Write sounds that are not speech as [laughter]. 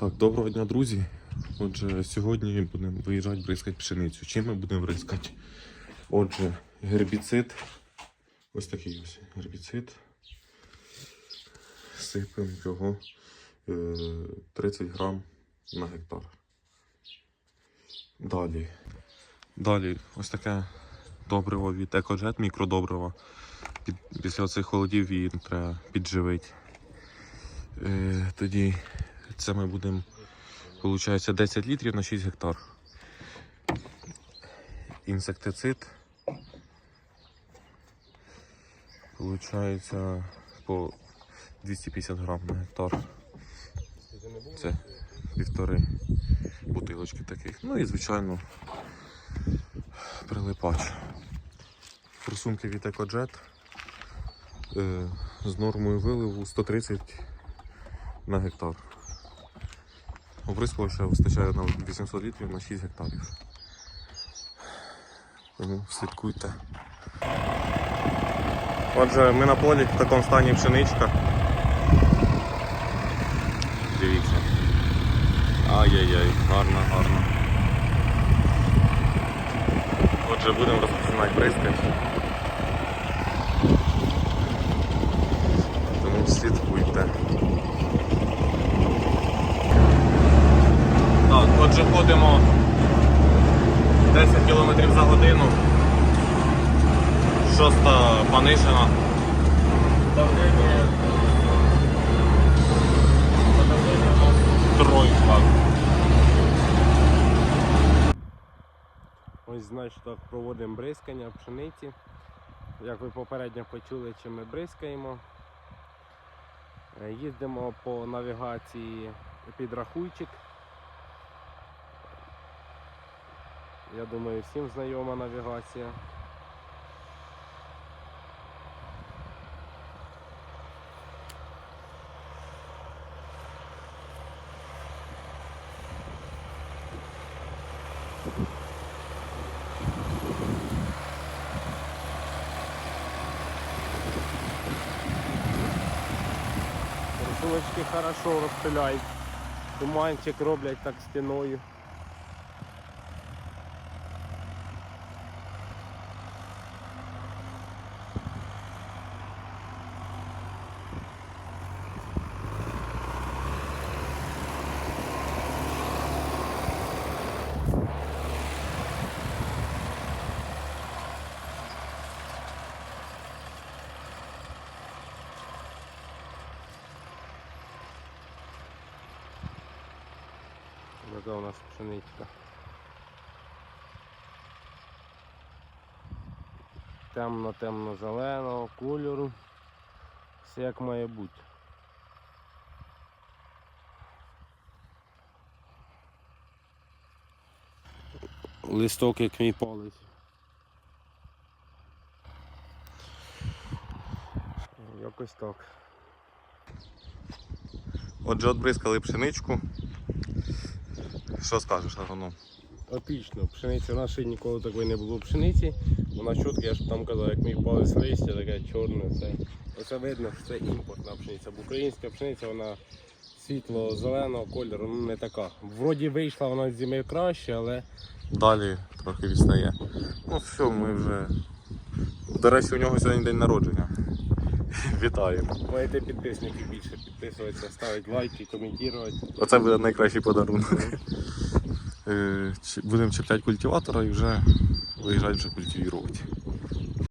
Так, доброго дня, друзі. Отже, сьогодні будемо виїжджати бризкати пшеницю. Чим ми будемо бризкати? Отже, гербіцид. Ось такий ось гербіцид. Сипемо його е, 30 грам на гектар. Далі. Далі ось таке добриво від екоджет, мікродобриво. Після цих холодів її треба підживити. Е, тоді це ми будемо, виходить, 10 літрів на 6 гектар. Інсектицид. Получається по 250 грам на гектар. Це півтори бутилочки таких. Ну і звичайно прилипач. Форсунки від EcoJet е, з нормою виливу 130 на гектар. Оприскувача вистачає на 800 літрів на 6 гектарів. Тому слідкуйте. Отже, ми на полі в такому стані пшеничка. Дивіться. Ай-яй-яй, гарно, гарно. Отже, будемо розпочинати бризкати. Тому слідкуйте. Так, отже, ходимо 10 км за годину. Шоста Панишина. Давлення. Тройка. Ось значить так проводимо бризкання пшениці. Як ви попередньо почули, чим ми бризкаємо. Е, Їздимо по навігації підрахуйчик. Я думаю, всім знайома навігація. Рисуночки хорошо розпиляють. Туманчик роблять так стіною. Яка у нас пшеничка. Темно-темно-зеленого кольору. Все як має бути. Листок як мій палець. Якось так. Отже, отбризкали пшеничку. Що скажеш, Агоном? Отлично, пшениця в нашій ніколи такої не було пшениці. Вона чітка, я ж там казав, як мій палець листя, таке чорне. Це, оце видно, що це імпортна пшениця. Бо українська пшениця вона світло-зеленого кольору, ну не така. Вроді вийшла вона з зими краще, але Далі трохи відстає. Ну все, ми вже. До речі, у нього сьогодні день народження. [laughs] Вітаємо. маєте підписники більше підписуватися, ставити лайки, коментувати. Оце буде найкращий подарунок. Е, Будемо чіпляти культиватора і вже виїжджати вже культивувати.